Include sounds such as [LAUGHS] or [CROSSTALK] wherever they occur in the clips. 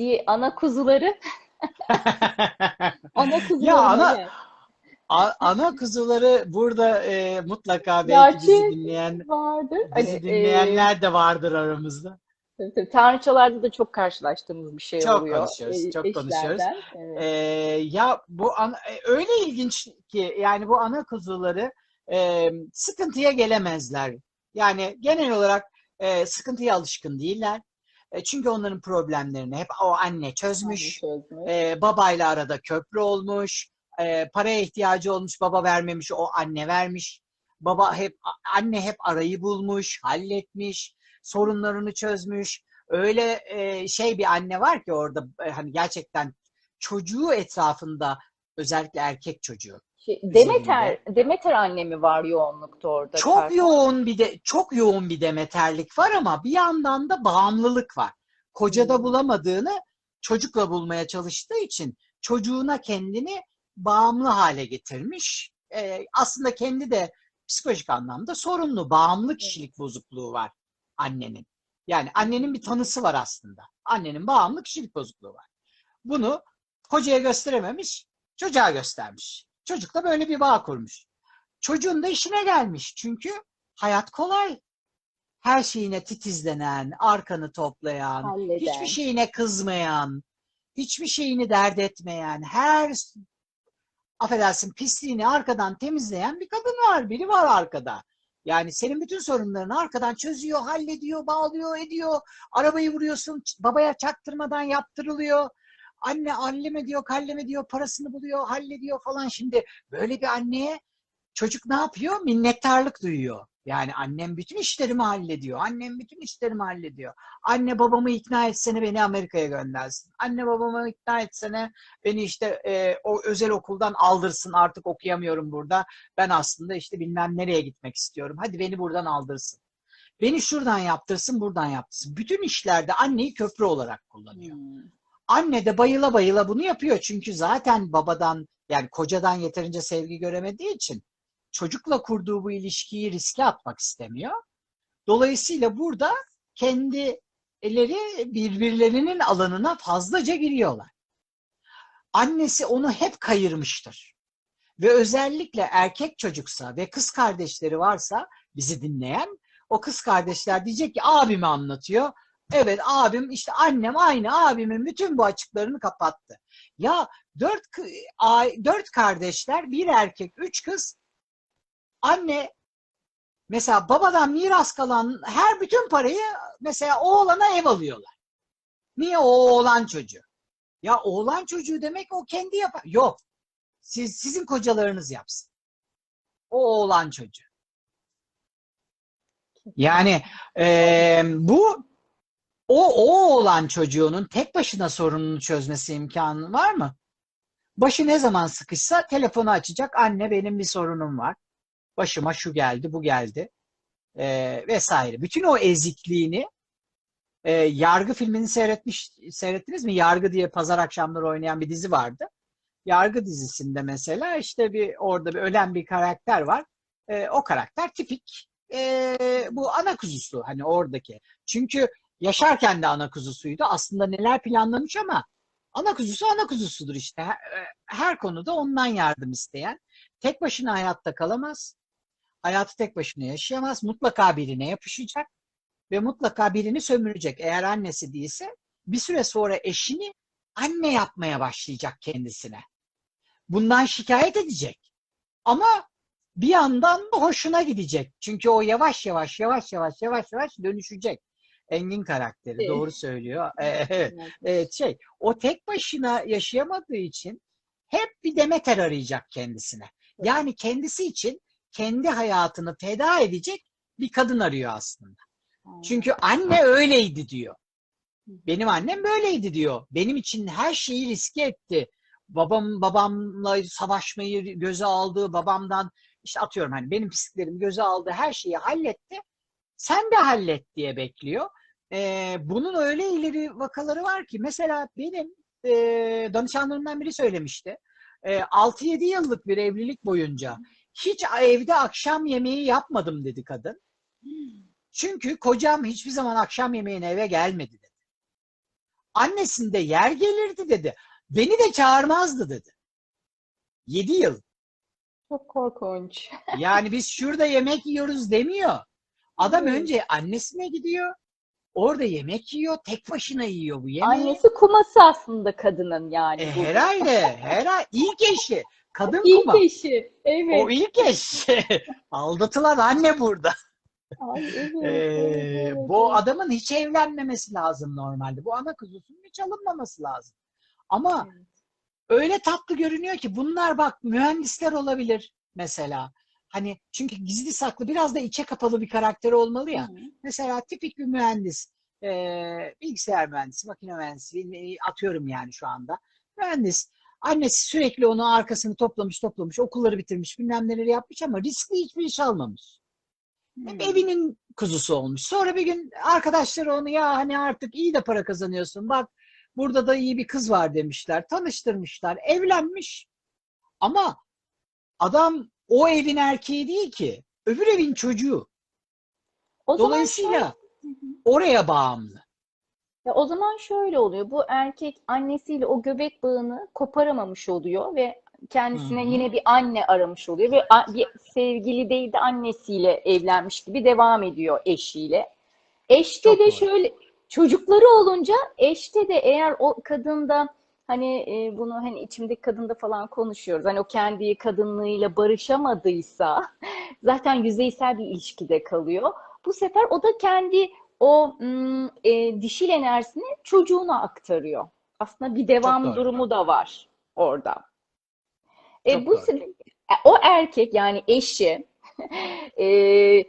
diye ana kuzuları [LAUGHS] ana kuzuları Ya ana a- ana kuzuları burada e, mutlaka belki bizi dinleyen vardır. bizi Hani e, dinleyenler de vardır aramızda. tabii, tabii, tanrıçalarda da çok karşılaştığımız bir şey Çok oluyor konuşuyoruz, e, çok konuşuyoruz. eşlerden. Evet. Ee, ya bu ana- e, öyle ilginç ki yani bu ana kuzuları e, sıkıntıya gelemezler. Yani genel olarak e, sıkıntıya alışkın değiller. E, çünkü onların problemlerini hep o anne Anne çözmüş. çözmüş. E, babayla arada köprü olmuş. E, paraya ihtiyacı olmuş, baba vermemiş, o anne vermiş. Baba hep anne hep arayı bulmuş, halletmiş, sorunlarını çözmüş. Öyle e, şey bir anne var ki orada e, hani gerçekten çocuğu etrafında özellikle erkek çocuğu Şey. Demeter, Demeter annemi var yoğunlukta orada. Çok karşı. yoğun bir de çok yoğun bir demeterlik var ama bir yandan da bağımlılık var. Kocada Hmm. bulamadığını çocukla bulmaya çalıştığı için çocuğuna kendini bağımlı hale getirmiş. Ee, aslında kendi de psikolojik anlamda sorunlu, bağımlı kişilik bozukluğu var annenin. Yani annenin bir tanısı var aslında. Annenin bağımlı kişilik bozukluğu var. Bunu kocaya gösterememiş, çocuğa göstermiş. Çocukla böyle bir bağ kurmuş. Çocuğun da işine gelmiş. Çünkü hayat kolay. Her şeyine titizlenen, arkanı toplayan, Halleden. hiçbir şeyine kızmayan, hiçbir şeyini dert etmeyen, her affedersin pisliğini arkadan temizleyen bir kadın var. Biri var arkada. Yani senin bütün sorunlarını arkadan çözüyor, hallediyor, bağlıyor, ediyor. Arabayı vuruyorsun, babaya çaktırmadan yaptırılıyor. Anne alleme diyor, kalleme diyor, parasını buluyor, hallediyor falan. Şimdi böyle bir anneye çocuk ne yapıyor? Minnettarlık duyuyor. Yani annem bütün işlerimi hallediyor. Annem bütün işlerimi hallediyor. Anne babamı ikna etsene beni Amerika'ya göndersin. Anne babamı ikna etsene beni işte e, o özel okuldan aldırsın. Artık okuyamıyorum burada. Ben aslında işte bilmem nereye gitmek istiyorum. Hadi beni buradan aldırsın. Beni şuradan yaptırsın, buradan yaptırsın. Bütün işlerde anneyi köprü olarak kullanıyor. Hmm. Anne de bayıla bayıla bunu yapıyor. Çünkü zaten babadan yani kocadan yeterince sevgi göremediği için çocukla kurduğu bu ilişkiyi riske atmak istemiyor. Dolayısıyla burada kendileri birbirlerinin alanına fazlaca giriyorlar. Annesi onu hep kayırmıştır. Ve özellikle erkek çocuksa ve kız kardeşleri varsa bizi dinleyen o kız kardeşler diyecek ki abimi anlatıyor. Evet abim işte annem aynı abimin bütün bu açıklarını kapattı. Ya dört, dört kardeşler bir erkek üç kız anne mesela babadan miras kalan her bütün parayı mesela oğlana ev alıyorlar. Niye o oğlan çocuğu? Ya oğlan çocuğu demek o kendi yapar. Yok. Siz, sizin kocalarınız yapsın. O oğlan çocuğu. Yani eee, bu o, o olan çocuğunun tek başına sorununu çözmesi imkanı var mı? Başı ne zaman sıkışsa telefonu açacak. Anne benim bir sorunum var. Başıma şu geldi, bu geldi eee, vesaire. Bütün o ezikliğini eee, Yargı filmini seyretmiş seyrettiniz mi? Yargı diye pazar akşamları oynayan bir dizi vardı. Yargı dizisinde mesela işte bir orada bir ölen bir karakter var. Eee, o karakter tipik eee, bu ana kuzusu hani oradaki. Çünkü yaşarken de ana kuzusuydu. Aslında neler planlamış ama ana kuzusu ana kuzusudur işte. Her, her konuda ondan yardım isteyen. Tek başına hayatta kalamaz. Hayatı tek başına yaşayamaz. Mutlaka birine yapışacak ve mutlaka birini sömürecek. Eğer annesi değilse bir süre sonra eşini anne yapmaya başlayacak kendisine. Bundan şikayet edecek. Ama bir yandan da hoşuna gidecek. Çünkü o yavaş yavaş yavaş yavaş yavaş yavaş dönüşecek. Engin karakteri Evet. doğru söylüyor. Ee, Evet, Evet. evet şey o tek başına yaşayamadığı için hep bir Demeter arayacak kendisine. Yani kendisi için kendi hayatını feda edecek bir kadın arıyor aslında. Çünkü anne öyleydi diyor. Benim annem böyleydi diyor. Benim için her şeyi riske etti. Babam babamla savaşmayı göze aldı. Babamdan işte atıyorum hani benim pisliklerimi göze aldı. Her şeyi halletti. Sen de hallet diye bekliyor. Ee, bunun öyle ileri vakaları var ki mesela benim e, danışanlarımdan biri söylemişti. E, 6-7 yıllık bir evlilik boyunca hiç evde akşam yemeği yapmadım dedi kadın. Çünkü kocam hiçbir zaman akşam yemeğine eve gelmedi dedi. Annesinde yer gelirdi dedi. Beni de çağırmazdı dedi. 7 yıl. Çok korkunç. Yani biz şurada yemek yiyoruz demiyor. Adam önce annesine gidiyor. Orada yemek yiyor. Tek başına yiyor bu yemeği. Annesi kuması aslında kadının yani. E, bu. herhalde. Herhalde. ilk eşi. Kadın İlk kuma. eşi. Evet. O ilk eş. [LAUGHS] Aldatılan anne burada. Ay, evet, [LAUGHS] Ee, evet, bu adamın hiç evlenmemesi lazım normalde. Bu ana kuzusunun hiç alınmaması lazım. Ama Evet. öyle tatlı görünüyor ki bunlar bak mühendisler olabilir mesela. Hani çünkü gizli saklı biraz da içe kapalı bir karakter olmalı ya. Hı hı. Mesela tipik bir mühendis, eee, bilgisayar mühendisi, makine mühendisi e, atıyorum yani şu anda. Mühendis. Annesi sürekli onu arkasını toplamış toplamış, okulları bitirmiş, bilmem neleri yapmış ama riskli hiçbir iş almamış. Hep Hmm. evinin kuzusu olmuş. Sonra bir gün arkadaşları onu ya hani artık iyi de para kazanıyorsun. Bak burada da iyi bir kız var demişler. Tanıştırmışlar. Evlenmiş. Ama adam o evin erkeği değil ki. Öbür evin çocuğu. O zaman Dolayısıyla şöyle- hı. oraya bağımlı. Ya o zaman şöyle oluyor. Bu erkek annesiyle o göbek bağını koparamamış oluyor ve kendisine hı. yine bir anne aramış oluyor ve bir sevgili değil de annesiyle evlenmiş gibi devam ediyor eşiyle. Eşte Çok de doğru. şöyle çocukları olunca eşte de eğer o kadında hani e, bunu hani içimdeki kadında falan konuşuyoruz. Hani o kendi kadınlığıyla barışamadıysa [LAUGHS] zaten yüzeysel bir ilişkide kalıyor. Bu sefer o da kendi o e, dişil enerjisini çocuğuna aktarıyor. Aslında bir devam doğru. durumu da var orada. E, Çok bu doğru. se- e, o erkek yani eşi [LAUGHS] e,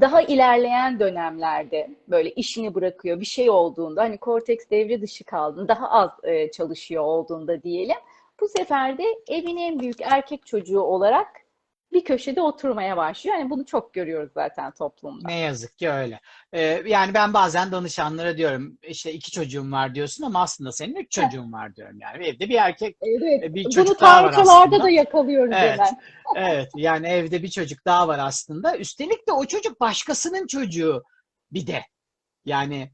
daha ilerleyen dönemlerde böyle işini bırakıyor bir şey olduğunda hani korteks devre dışı kaldığında daha az e, çalışıyor olduğunda diyelim. Bu sefer de evin en büyük erkek çocuğu olarak bir köşede oturmaya başlıyor. Yani bunu çok görüyoruz zaten toplumda. Ne yazık ki öyle. Ee, yani ben bazen danışanlara diyorum işte iki çocuğum var diyorsun ama aslında senin üç çocuğun var diyorum yani. Evde bir erkek, Evet. e, bir Bunu çocuk daha var aslında. da yakalıyoruz Evet. hemen. [LAUGHS] Evet yani evde bir çocuk daha var aslında. Üstelik de o çocuk başkasının çocuğu bir de. Yani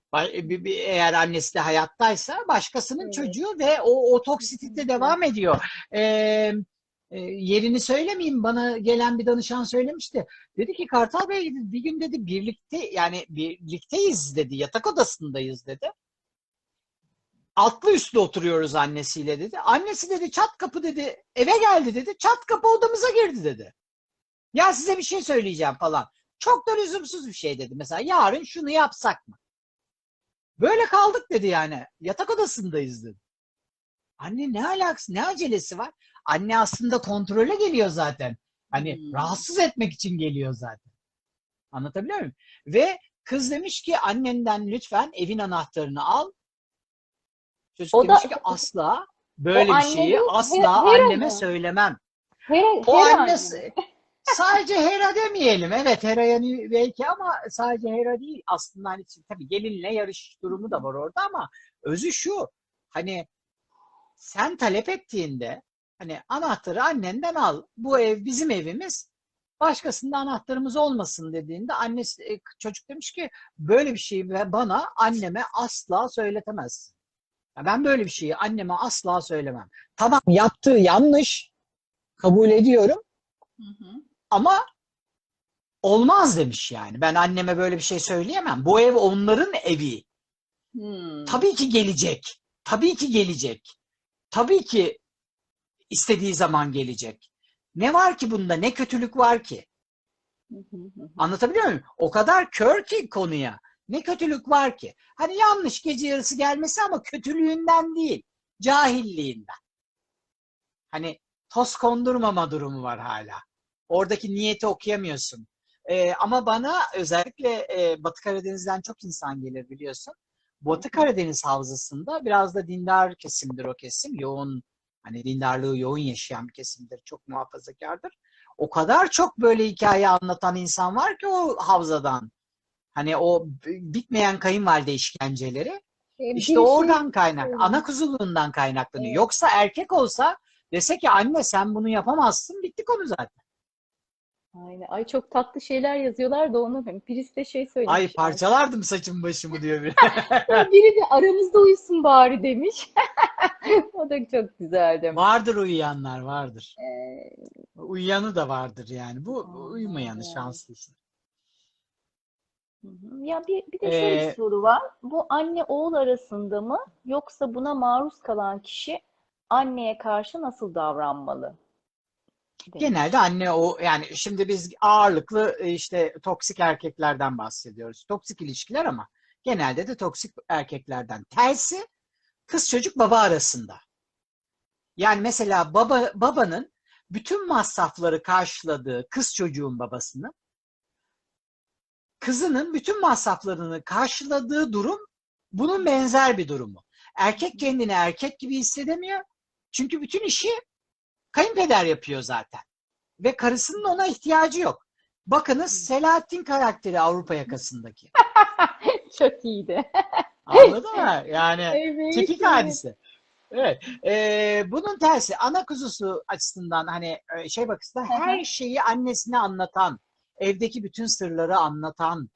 eğer annesi de hayattaysa başkasının Evet. çocuğu ve o, o toksitite Kesinlikle. devam ediyor. Ee, e, yerini söylemeyeyim bana gelen bir danışan söylemişti. Dedi ki Kartal Bey dedi, bir gün dedi birlikte yani birlikteyiz dedi yatak odasındayız dedi. Altlı üstlü oturuyoruz annesiyle dedi. Annesi dedi çat kapı dedi eve geldi dedi. Çat kapı odamıza girdi dedi. Ya size bir şey söyleyeceğim falan. Çok da lüzumsuz bir şey dedi. Mesela yarın şunu yapsak mı? Böyle kaldık dedi yani. Yatak odasındayız dedi. Anne ne alakası, ne acelesi var? Anne aslında kontrole geliyor zaten. Hani Hmm. rahatsız etmek için geliyor zaten. Anlatabiliyor muyum? Ve kız demiş ki annenden lütfen evin anahtarını al. Çocuk O da- demiş ki asla böyle bir şeyi asla her- her anneme anne. söylemem. Her, O her annesi anne. sadece Hera demeyelim. Evet Hera yani belki ama sadece Hera değil. Aslında hani tabii gelinle yarış durumu da var orada ama özü şu. Hani sen talep ettiğinde hani anahtarı annenden al. Bu ev bizim evimiz. Başkasında anahtarımız olmasın dediğinde annesi e, çocuk demiş ki böyle bir şeyi bana anneme asla söyletemezsin. Ya ben böyle bir şeyi anneme asla söylemem. Tamam yaptığı yanlış kabul ediyorum Hı hı. ama olmaz demiş yani. Ben anneme böyle bir şey söyleyemem. Bu ev onların evi. Hmm. Tabii ki gelecek. Tabii ki gelecek. Tabii ki istediği zaman gelecek. Ne var ki bunda? Ne kötülük var ki? Anlatabiliyor muyum? O kadar kör ki konuya. Ne kötülük var ki? Hani yanlış gece yarısı gelmesi ama kötülüğünden değil, cahilliğinden. Hani toz kondurmama durumu var hala. Oradaki niyeti okuyamıyorsun. Ee, ama bana özellikle e, Batı Karadeniz'den çok insan gelir biliyorsun. Batı Karadeniz havzasında biraz da dindar kesimdir o kesim. Yoğun, hani dindarlığı yoğun yaşayan bir kesimdir. Çok muhafazakardır. O kadar çok böyle hikaye anlatan insan var ki o havzadan. Hani o bitmeyen kayınvalide işkenceleri. E, İşte şey- oradan kaynak, Evet. ana kuzuluğundan kaynaklanıyor. Evet. Yoksa erkek olsa dese ki anne sen bunu yapamazsın, bitti konu zaten. Aynen. Ay çok tatlı şeyler yazıyorlar da onu hem birisi de şey söylemiş. Ay parçalardım saçım başımı diyor biri. [LAUGHS] Biri de aramızda uyusun bari demiş. [LAUGHS] O da çok güzeldi. Vardır uyuyanlar vardır. Ee, Uyuyanı da vardır yani. Bu uyumayanı evet. şanslı işte. hı hı. Ya bir, bir de şöyle bir Ee, soru var. Bu anne oğul arasında mı yoksa buna maruz kalan kişi anneye karşı nasıl davranmalı? Genelde anne o yani şimdi biz ağırlıklı e, işte toksik erkeklerden bahsediyoruz. Toksik ilişkiler ama genelde de toksik erkeklerden. Tersi kız çocuk baba arasında. Yani mesela baba babanın bütün masrafları karşıladığı kız çocuğun babasının kızının bütün masraflarını karşıladığı durum bunun benzer bir durumu. Erkek kendini erkek gibi hissedemiyor. Çünkü bütün işi kayınpeder yapıyor zaten. Ve karısının ona ihtiyacı yok. Bakınız Selahattin karakteri Avrupa yakasındaki. [LAUGHS] Çok iyiydi. Anladın mı? [LAUGHS] Yani Evet, tipik evet. hadise. Evet. Ee, bunun tersi ana kuzusu açısından hani e, şey bakısından her şeyi annesine anlatan, evdeki bütün sırları anlatan,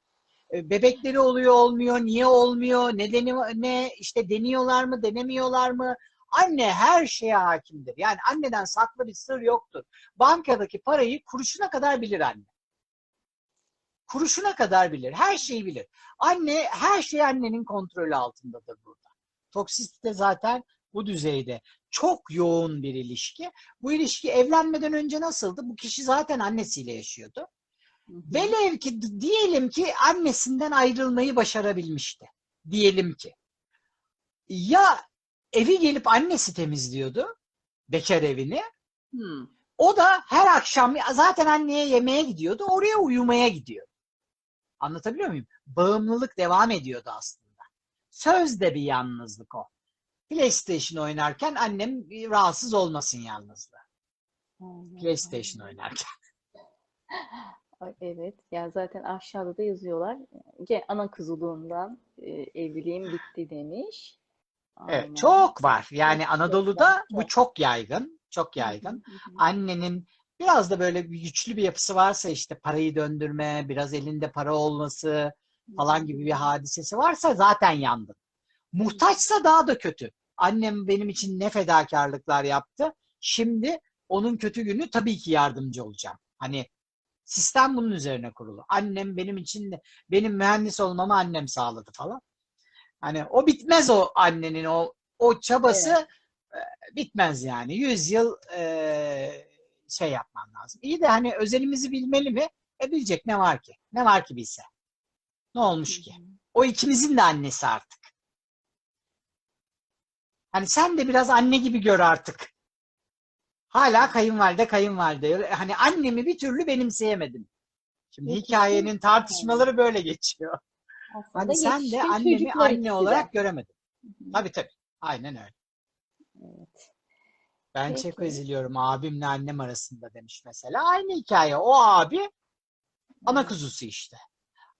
e, bebekleri oluyor olmuyor, niye olmuyor, nedeni ne, işte deniyorlar mı, denemiyorlar mı? Anne her şeye hakimdir. Yani anneden saklı bir sır yoktur. Bankadaki parayı kuruşuna kadar bilir anne. Kuruşuna kadar bilir. Her şeyi bilir. Anne her şey annenin kontrolü altındadır burada. Toksisite zaten bu düzeyde. Çok yoğun bir ilişki. Bu ilişki evlenmeden önce nasıldı? Bu kişi zaten annesiyle yaşıyordu. Velev ki diyelim ki annesinden ayrılmayı başarabilmişti. Diyelim ki. Ya evi gelip annesi temizliyordu. Bekar evini. Hmm. O da her akşam zaten anneye yemeğe gidiyordu. Oraya uyumaya gidiyor. Anlatabiliyor muyum? Bağımlılık devam ediyordu aslında. Sözde bir yalnızlık o. PlayStation oynarken annem rahatsız olmasın yalnızlığı. PlayStation oynarken. [LAUGHS] Evet, yani zaten aşağıda da yazıyorlar. Ana kuzuluğundan e, evliliğim bitti demiş. Evet, çok var. Yani Çok, Anadolu'da çok, bu çok. çok yaygın. Çok yaygın. hı hı. Annenin biraz da böyle bir güçlü bir yapısı varsa işte parayı döndürme, biraz elinde para olması falan gibi bir hadisesi varsa zaten yandın. Muhtaçsa daha da kötü. Annem benim için ne fedakarlıklar yaptı. Şimdi onun kötü günü tabii ki yardımcı olacağım. Hani sistem bunun üzerine kurulu. Annem benim için de benim mühendis olmamı annem sağladı falan. Hani o bitmez o annenin o o çabası e, bitmez yani. Yüz yıl e, şey yapman lazım. İyi de hani özelimizi bilmeli mi? E bilecek ne var ki? Ne var ki bilse? Ne olmuş ki? O ikimizin de annesi artık. Hani sen de biraz anne gibi gör artık. Hala kayınvalide kayınvalide. Hani annemi bir türlü benimseyemedim. Şimdi hikayenin tartışmaları böyle geçiyor. Aslında Hani sen de annemi anne ikisi de. olarak göremedin. Hı hı. Tabii tabii. Aynen öyle. Evet. Ben Peki. çok eziliyorum abimle annem arasında demiş mesela. Aynı hikaye. O abi ana kuzusu işte.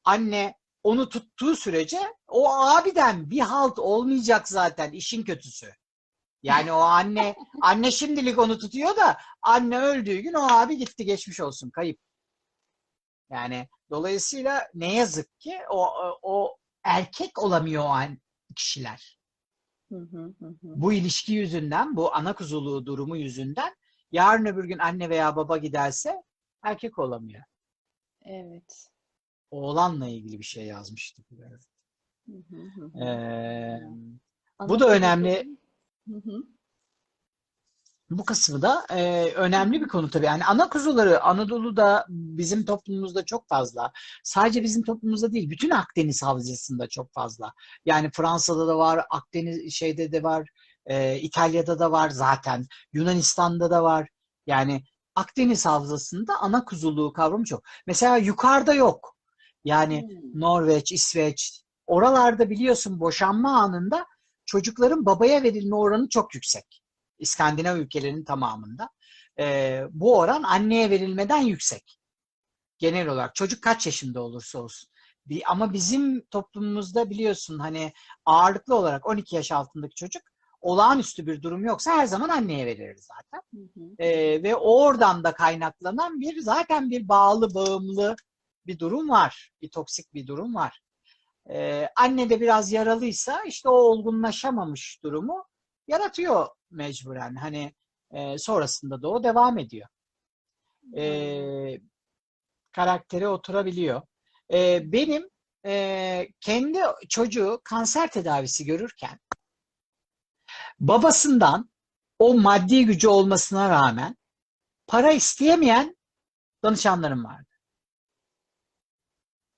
Anne onu tuttuğu sürece o abiden bir halt olmayacak zaten işin kötüsü. Yani o anne anne şimdilik onu tutuyor da anne öldüğü gün o abi gitti geçmiş olsun kayıp. Yani dolayısıyla ne yazık ki o o erkek olamıyor o an kişiler. Hı hı hı hı. Bu ilişki yüzünden, bu ana kuzuluğu durumu yüzünden yarın öbür gün anne veya baba giderse erkek olamıyor. Evet. Oğlanla ilgili bir şey yazmıştı. Ee, bu da önemli. Hı hı. Bu kısmı da e, önemli bir konu tabii. Yani ana kuzuları Anadolu'da bizim toplumumuzda çok fazla. Sadece bizim toplumumuzda değil, bütün Akdeniz havzasında çok fazla. Yani Fransa'da da var, Akdeniz şeyde de var, e, İtalya'da da var zaten, Yunanistan'da da var. Yani Akdeniz havzasında ana kuzuluğu kavramı çok. Mesela yukarıda yok. Yani Hmm. Norveç, İsveç, oralarda biliyorsun boşanma anında çocukların babaya verilme oranı çok yüksek. İskandinav ülkelerinin tamamında. Ee, bu oran anneye verilmeden yüksek. Genel olarak çocuk kaç yaşında olursa olsun. Bir, ama bizim toplumumuzda biliyorsun hani ağırlıklı olarak 12 yaş altındaki çocuk olağanüstü bir durum yoksa her zaman anneye veririz zaten. Hı hı. Ee, ve oradan da kaynaklanan bir zaten bir bağlı bağımlı bir durum var. Bir toksik bir durum var. Ee, anne de biraz yaralıysa işte o olgunlaşamamış durumu yaratıyor mecburen. Hani e, sonrasında da o devam ediyor. Ee, karaktere oturabiliyor. Ee, benim e, kendi çocuğu kanser tedavisi görürken babasından o maddi gücü olmasına rağmen para isteyemeyen danışanlarım vardı.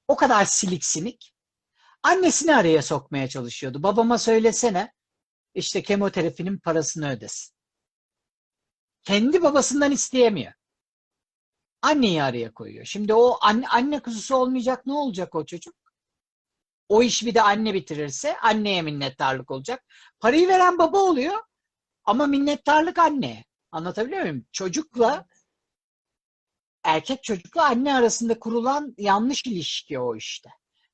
O kadar silik sinik. Annesini araya sokmaya çalışıyordu. Babama söylesene işte kemoterapinin parasını ödesin. Kendi babasından isteyemiyor. Anneyi araya koyuyor. Şimdi o anne, anne kuzusu olmayacak ne olacak o çocuk? O iş bir de anne bitirirse anneye minnettarlık olacak. Parayı veren baba oluyor ama minnettarlık anneye. Anlatabiliyor muyum? Çocukla erkek çocukla anne arasında kurulan yanlış ilişki o işte.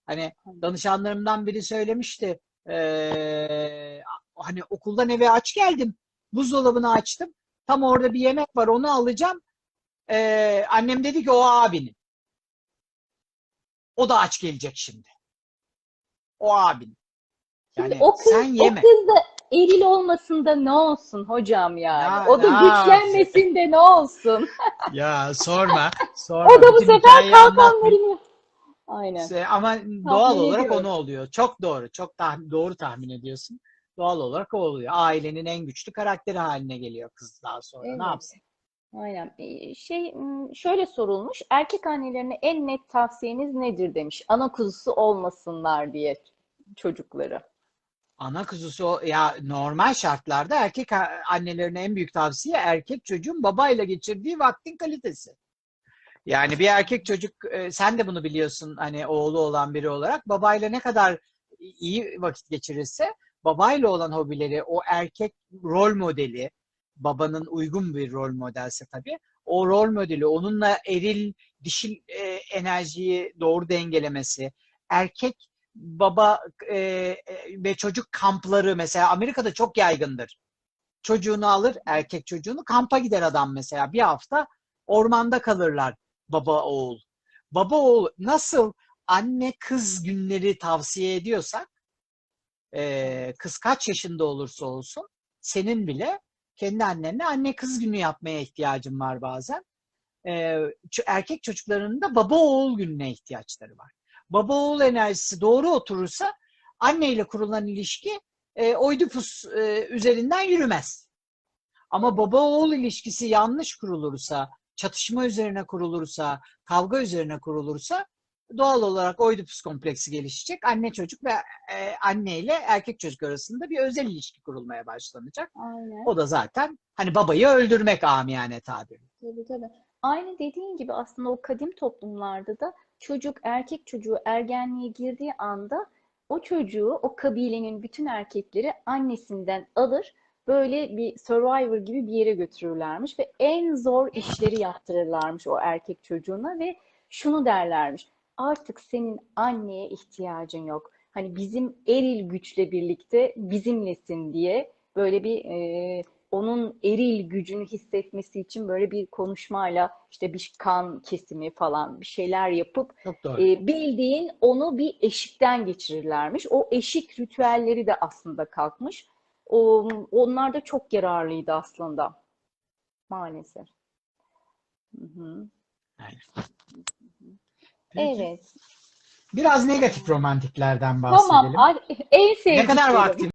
Hani danışanlarımdan biri söylemişti. eee, hani okuldan eve aç geldim. Buzdolabını açtım. Tam orada bir yemek var onu alacağım. Eee, annem dedi ki o abinin. O da aç gelecek şimdi. O abin. Şimdi Yani o kız, sen yeme. o kız da eril olmasın da ne olsun hocam yani. Ya, o da ne güçlenmesin de ne olsun. [LAUGHS] Ya sorma. sorma. O da bu Bütün sefer kalkanlarını. Aynen. İşte ama doğal olarak ediyorum. onu oluyor. Çok doğru. Çok tahmin, doğru tahmin ediyorsun. Doğal olarak o oluyor. Ailenin en güçlü karakteri haline geliyor kız daha sonra. Evet. Ne yapsın? Aynen. Ee, Şey şöyle sorulmuş. Erkek annelerine en net tavsiyeniz nedir demiş. Ana kuzusu olmasınlar diye çocukları. Ana kuzusu o- ya normal şartlarda erkek annelerine en büyük tavsiye erkek çocuğun babayla geçirdiği vaktin kalitesi. Yani bir erkek çocuk e, sen de bunu biliyorsun hani oğlu olan biri olarak babayla ne kadar iyi vakit geçirirse babayla olan hobileri o erkek rol modeli babanın uygun bir rol modelse tabii o rol modeli onunla eril dişil e, enerjiyi doğru dengelemesi erkek baba e, e, ve çocuk kampları mesela Amerika'da çok yaygındır. Çocuğunu alır, erkek çocuğunu kampa gider adam mesela. Bir hafta ormanda kalırlar baba oğul. Baba oğul nasıl anne kız günleri tavsiye ediyorsak e, kız kaç yaşında olursa olsun senin bile kendi annenle anne kız günü yapmaya ihtiyacın var bazen. E, erkek çocuklarının da baba oğul gününe ihtiyaçları var baba oğul enerjisi doğru oturursa anne ile kurulan ilişki e, oidipus e, üzerinden yürümez. Ama baba oğul ilişkisi yanlış kurulursa, çatışma üzerine kurulursa, kavga üzerine kurulursa doğal olarak oidipus kompleksi gelişecek. Anne çocuk ve e, anne ile erkek çocuk arasında bir özel ilişki kurulmaya başlanacak. Aynen. O da zaten hani babayı öldürmek amiyane tabiri. Tabii tabii. Aynı dediğin gibi aslında o kadim toplumlarda da çocuk erkek çocuğu ergenliğe girdiği anda o çocuğu o kabilenin bütün erkekleri annesinden alır böyle bir survivor gibi bir yere götürürlermiş ve en zor işleri yaptırırlarmış o erkek çocuğuna ve şunu derlermiş artık senin anneye ihtiyacın yok. Hani bizim eril güçle birlikte bizimlesin diye böyle bir e, onun eril gücünü hissetmesi için böyle bir konuşmayla işte bir kan kesimi falan bir şeyler yapıp e, bildiğin onu bir eşikten geçirirlermiş. O eşik ritüelleri de aslında kalkmış. O, onlar da çok yararlıydı aslında maalesef. Hı hı. Aynen. Peki. Evet. Biraz negatif romantiklerden Tamam. bahsedelim. Ay- En Ne kadar vaktim